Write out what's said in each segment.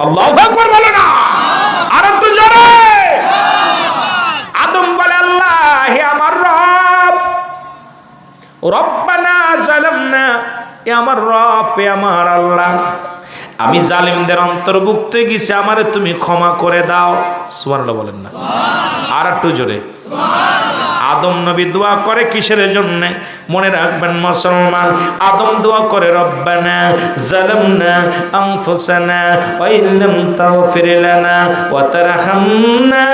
আল্লাহ আকবার বলো না। আর একটু জোরে। আদম বলে, আল্লাহ, হে আমার রব, রব্বানা জালামনা, এ আমার রব, এ আমার আল্লাহ। আমি জালিমদের অন্তর্ভুক্ত গেছি, আমারে তুমি ক্ষমা করে দাও। সুবহানাল্লাহ বলেন না। আর একটু জোরে। আদম নবী দোয়া করে কিসের জন্য? মনে রাখবেন মুসলমান, আদম দোয়া করে রব্বানা জালামনা আনফুসানা ওয়া ইল্লাম তাগফির লানা ওয়া তারহামনা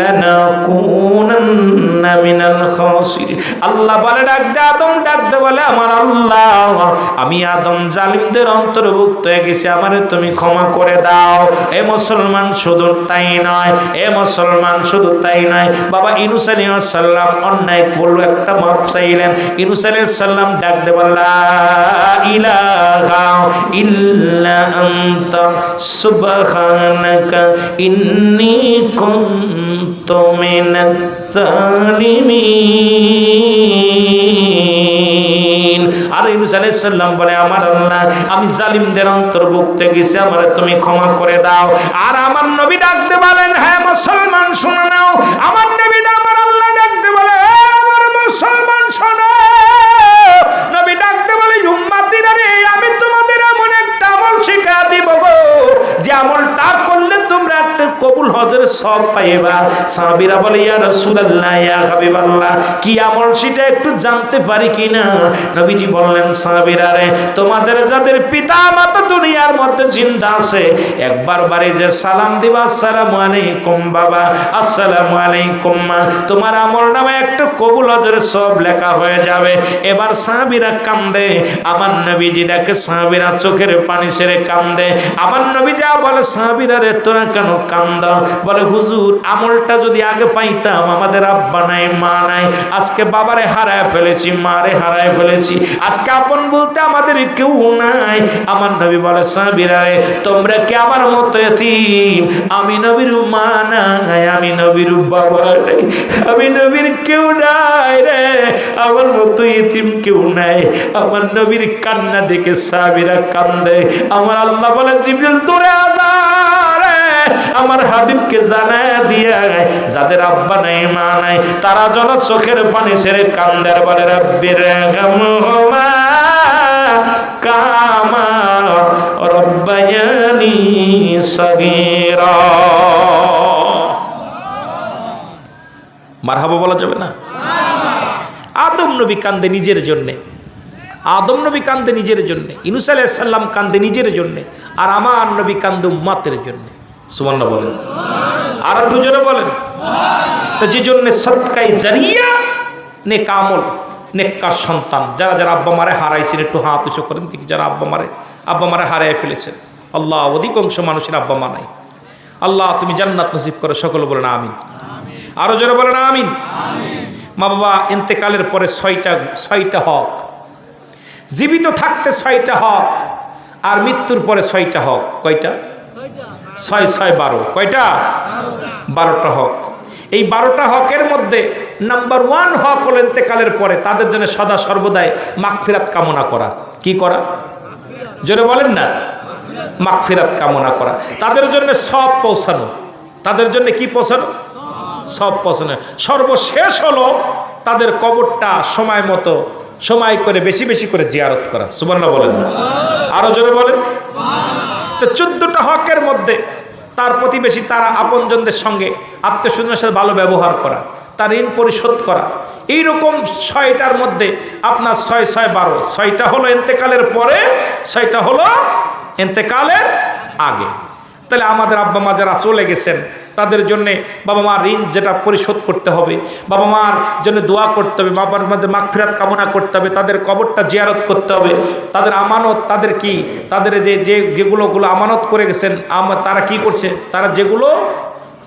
লানাকুনান্না মিনাল খাসিরিন। আল্লাহ বলে, ডাক দে আদম, ডাক দে বলে, আমার আল্লাহ, আমি আদম জালিমদের অন্তর্ভুক্ত হয়ে গেছি, আমারে তুমি ক্ষমা করে দাও। এ মুসলমান শুধু তাই নয়, এ মুসলমান শুধু তাই নয়। বাবা ইনুস সালাম অন্যায় বলল একটা মাপ চাইলেন। ইনুস সালাম ডাক দে বললা ইলাহা ইল্লা আনতা, সুবহানাকা ইন্নী কুনতু মিনাস জালিমিন আর বলে, আমার আল্লাহ, আমি জালিমদের অন্তর্ভুক্ত গেছি, আমার তুমি ক্ষমা করে দাও। আর আমার নবী ডাকতে বলেন হ্যাঁ হজরের সব পাইবা। সাহাবীরা বলে, ইয়া রাসূলুল্লাহ, ইয়া হাবিবাল্লাহ, কি আমল সেটা একটু জানতে পারি কিনা নবীজি বললেন, সাহাবীরা রে, তোমাদের যাদের পিতা মাতা দুনিয়ার মধ্যে জিন্দা আছে, একবার বাড়ি যে সালাম দিবা, আসসালামু আলাইকুম বাবা, আসসালামু আলাইকুম মা। তোমার আমল নামে একটা কবুল হজরের সব লেখা হয়ে যাবে। এবার সাহাবীরা কান্দে। আমার নবীজি দেখে সাহাবীরা চোখের পানি সেরে কান্দে। আমার নবী যা বলে, সাহাবীরা রে, তোরা কেন কান্দ? বলে, হুজুর, আমলটা যদি আগে পাইতাম, আমাদের আব্বা নাই, মা নাই, আজকে বাবারে হারায় ফেলেছি, মারে হারায় ফেলেছি, আজকে আপন বলতে আমাদের কেউ নাই। আমার নবী বলে সাহাবীরা রে, তোমরা কি আমার মতো এতিম? আমি নবীর মা নাই, আমি নবীর বাবা নাই, আমি নবীর কেউ নাই রে, আমার মতো এতিম কেউ নাই। আমার নবীর কান্না দেখে সাবিরা কান্দে। আমার আল্লাহ বলে, জিবরিল, দূরে আদারে আমার হাবিবকে জানায় দিয়ে যাদের আব্বা নাই, মা নাই, তারা যেন চোখের পানি ছেড়ে কান্দার বলে রব্বির কামা রব্বায়ানি সগীরা। মারহাবা বলা যাবে না? আদম নবী কান্দে নিজের জন্যে। আদম নবী কান্দে নিজের জন্যে। ইনুস আলাইসাল্লাম কান্দে নিজের জন্যে। আর আমার নবী কান্দে উম্মাতের জন্যে। সুমান্য বলেন। আর একটু জোরে বলেন। তো যে জন্যে সৎকাই জারিয়া নে কামল নেককার সন্তান, যারা যারা আব্বা মারে হারাইছেন, একটু হাত উঁচু করেন ঠিক যারা আব্বা মারে আব্বা মারে হারাই ফেলেছেন। আল্লাহ অধিকাংশ মানুষের আব্বা মা নাই। আল্লাহ তুমি জান্নাত নসিব করে, সকল বলেন আমিন। আরও জোরে বলেন আমিন। মা বাবা, ইন্তেকালের পরে ছয়টা ছয়টা হক। জীবিত থাকতে ছয়টা হক, আর মৃত্যুর পরে ছয়টা হক। কয়টা? ছয় ছয়, বারো। কয়টা? বারোটা হক। এই বারোটা হকের মধ্যে নাম্বার ওয়ান হক হল ইন্তেকালের পরে তাদের জন্য সদা সর্বদাই মাগফিরাত কামনা করা। কি করা? জোরে বলেন না। মাগফিরাত কামনা করা। তাদের জন্য সব পৌঁছানো। তাদের জন্য কি পৌঁছানো? সব পছন্দ সর্বশেষ হলো তাদের কবরটা সময় মতো, সময় করে, বেশি বেশি করে জিয়ারত করা। সুবর্ণ বলেন না। আরও জোরে বলেন। তো চোদ্দটা হকের মধ্যে তার প্রতিবেশী, তারা আপনজনদের সঙ্গে আত্মীয়স্বজনের সাথে ভালো ব্যবহার করা, তার ঋণ পরিশোধ করা। এই রকম ছয়টার মধ্যে আপনার ছয় ছয়, বারো। ছয়টা হলো এন্তেকালের পরে, ছয়টা হলো এন্তেকালের আগে। তাহলে আমাদের আব্বা মা যারা চলে গেছেন তাদের জন্যে বাবা মার ঋণ যেটা পরিশোধ করতে হবে। বাবা মার জন্য দোয়া করতে হবে, বাবার মাঝে মাগফিরাত কামনা করতে হবে, তাদের কবরটা জিয়ারত করতে হবে। তাদের আমানত তাদের কি? তাদের যে যে যেগুলোগুলো আমানত করে গেছেন তারা কি করছে? তারা যেগুলো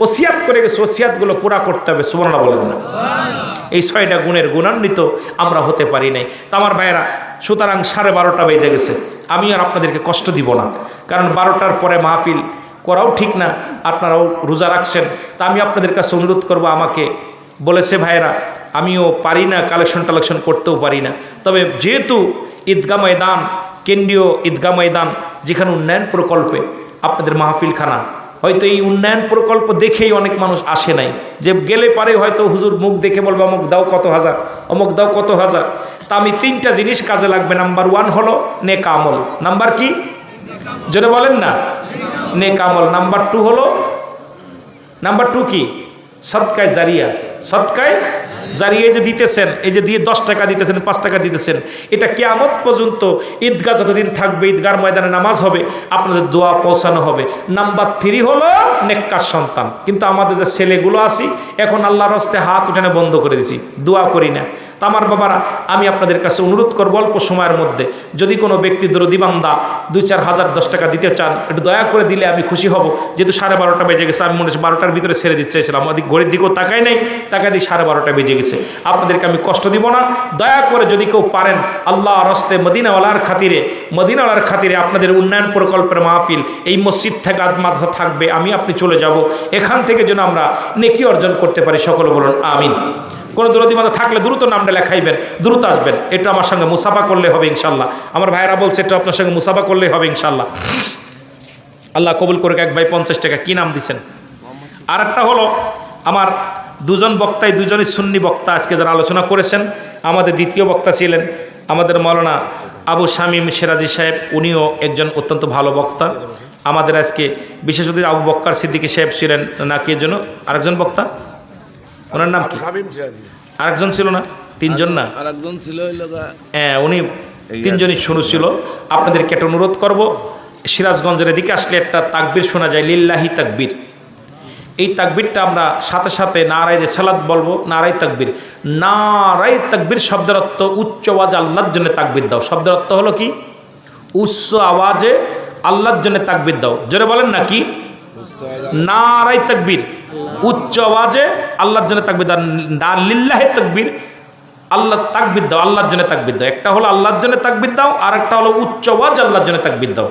ওসিয়াত করে গেছে, ওসিয়াতগুলো পুরা করতে হবে সুবর্ণা বলেন না। এই ছয়টা গুণের গুণান্বিত আমরা হতে পারি নাই। তা আমার ভাইয়েরা, সুতরাং সাড়ে বারোটা বেজে গেছে। আমি আর আপনাদেরকে কষ্ট দিব না, কারণ বারোটার পরে মাহফিল করাও ঠিক না, আপনারাও রোজা রাখছেন। তা আমি আপনাদের কাছে অনুরোধ করব আমাকে। বলেছে ভাইয়েরা, আমিও পারি না কালেকশন টালেকশন করতেও পারি না। তবে যেহেতু ঈদগা ময়দান, কেন্দ্রীয় ঈদগা ময়দান, যেখানে উন্নয়ন প্রকল্পে আপনাদের মাহফিলখানা, হয়তো এই উন্নয়ন প্রকল্প দেখেই অনেক মানুষ আসে নাই। যে গেলে পারে হয়তো হুজুর মুখ দেখে বলবে, অমুক দাও কত হাজার, অমুক দাও কত হাজার। তা আমি তিনটা জিনিস কাজে লাগবে। নাম্বার ওয়ান হলো নেক আমল। নাম্বার কি? জোরে বলেন না। নেক আমল নাম্বার টু হলো নাম্বার টু কি? সৎকায় জারিয়া। সৎকায় জারিয়া এই যে দিতেছেন, এই যে দিয়ে দশ টাকা দিতেছেন, পাঁচ টাকা দিতেছেন, এটা কেয়ামত পর্যন্ত ঈদগাহ যতদিন থাকবে ঈদগার ময়দানে নামাজ হবে, আপনাদের দোয়া পৌঁছানো হবে। নাম্বার থ্রি হলো নেককার সন্তান। কিন্তু আমাদের যে ছেলেগুলো আছি, এখন আল্লাহর হস্তে হাত উঠানে বন্ধ করে দিছি, দোয়া করি না। তা আমার বাবারা, আমি আপনাদের কাছে অনুরোধ করব অল্প সময়ের মধ্যে, যদি কোনো ব্যক্তি দরদিবান্দা দুই চার হাজার দশ টাকা দিতে চান, একটু দয়া করে দিলে আমি খুশি হব। যেহেতু সাড়ে বারোটা বেজে গেছে, আমি মনে হচ্ছে বারোটার ভিতরে ছেড়ে দিতে চাইছিলাম। আমাদের ঘড়ির দিকেও তাকাই নেই, তাকাই দিই সাড়ে বারোটা বেজে গেছে। আপনাদেরকে আমি কষ্ট দিব না। দয়া করে যদি কেউ পারেন, আল্লাহ রস্তে মদিনাওয়ালার খাতিরে মদিনাওয়ালার খাতিরে আপনাদের উন্নয়ন প্রকল্পের মাহফিল, এই মসজিদ থেকে মাদ্রাসা থাকবে, আমি আপনি চলে যাব। এখান থেকে যেন আমরা নেকি অর্জন করতে পারি, সকলে বলুন, আমিন। কোনো দূরদি মাথা থাকলে দ্রুত নামটা লেখাইবেন, দ্রুত আসবেন। এটা আমার সঙ্গে মুসাফা করলে হবে ইনশাল্লাহ আমার ভাইয়েরা বলছে, একটু আপনার সঙ্গে মুসাফা করলে হবে ইনশাল্লাহ আল্লাহ কবুল করে এক ভাই পঞ্চাশ টাকা, কী নাম দিচ্ছেন? আর একটা হলো, আমার দুজন বক্তাই দুজনই সুন্নি বক্তা আজকে যারা আলোচনা করেছেন আমাদের দ্বিতীয় বক্তা ছিলেন আমাদের মৌলানা আবু শামীম সেরাজি সাহেব উনিও একজন অত্যন্ত ভালো বক্তা। আমাদের আজকে বিশেষত আবু বক্কার সিদ্দিকী সাহেব ছিলেন নাকি এর জন্য আরেকজন বক্তা? ওনার নাম কি? আরেকজন ছিল না? তিনজন না? আর একজন ছিল হ্যাঁ উনি তিনজনই শুরু ছিল। আপনাদেরকে একটা অনুরোধ করব সিরাজগঞ্জের এদিকে আসলে একটা তাকবির শোনা যায় লিল্লাহি তাকবির। এই তাকবিরটা আমরা সাথে সাথে নারায় রেসালাত বলব নারাই তাকবির। নারাই তাকবির শব্দের অর্থ উচ্চ আওয়াজ আল্লাহর জন্য তাকবির দাও। শব্দের অর্থ হলো কি? উচ্চ আওয়াজে আল্লাহর জন্য তাকবির দাও। জোরে বলেন না কি? নারাই তাকবীর। উচ্চ আওয়াজে আল্লাহর জন্য তাকবির দাও। না লিল্লাহে তাকবীর আল্লাহ তাকবিদ দাও, আল্লাহর জন্য তাকবিদ দাও। একটা হলো আল্লাহর জন্য তাকবিদ দাও আর একটা হলো উচ্চ ওয়াজ আল্লাহর জন্য তাকবিদ দাও।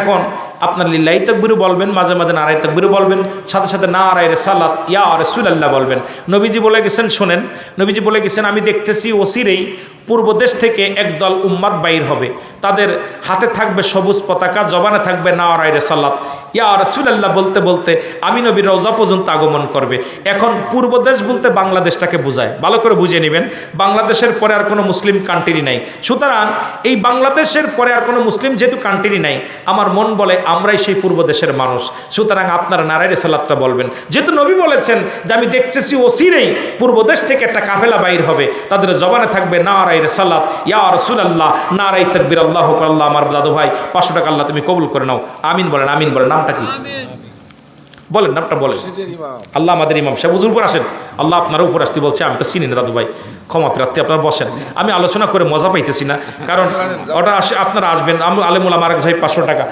এখন আপনার লিল্লাহি তাকবিরও বলবেন, মাঝে মাঝে নারায় তাকবিরও বলবেন, সাথে সাথে না আড়াই সালাত ইয়া রসুল আল্লাহ বলবেন। নবীজি বলে গেছেন, শোনেন, নবীজি বলে গেছেন, আমি দেখতেছি ওসিরেই পূর্ব দেশ থেকে একদল উম্মাদ বাইর হবে। তাদের হাতে থাকবে সবুজ পতাকা, জবানে থাকবে না আড়াই সালাত। ইয়া রসুলাল্লাহ বলতে বলতে আমি নবীর রওজা পর্যন্ত আগমন করবে। এখন পূর্ব দেশ বলতে বাংলাদেশটাকে বোঝায়। ভালো করে বুঝে নেবেন, বাংলাদেশের পরে আর কোনো মুসলিম কান্ট্রি নাই। সুতরাং এই বাংলাদেশের পরে আর কোনো মুসলিম যেহেতু কান্ট্রি নাই, আমার মন বলে আমরাই সেই পূর্ব দেশের মানুষ। সুতরাং আপনারা নারায়ণ সালাদটা বলবেন। যেহেতু নবী বলেছেন যে, আমি দেখতেছি ওসিরেই পূর্ব দেশ থেকে একটা কাফেলা বাইর হবে। তাদের জবানে থাকবে নারাই সালাত। ইয়া রসুল আল্লাহ নারাই তকবির আল্লাহ আল্লাহ আমার দাদু ভাই পাঁচশো টাকা আল্লাহ তুমি কবুল করে নাও। আমিন বলেন আমিন বলেন নামটা কি? বলেন নামটা বলেন। আল্লাহ আমাদের ইমাম সাহেব হুজুর উপর আসেন। আল্লাহ আপনারা উপর আসতে বলছে আমি তো চিনি না দাদু ভাই। ক্ষমা প্রার্থী আপনারা বসেন। আমি আলোচনা করে মজা পাইতেছি না কারণ ওটা আপনারা আসবেন। আমি আলেমুল আমার ভাই পাঁচশো টাকা।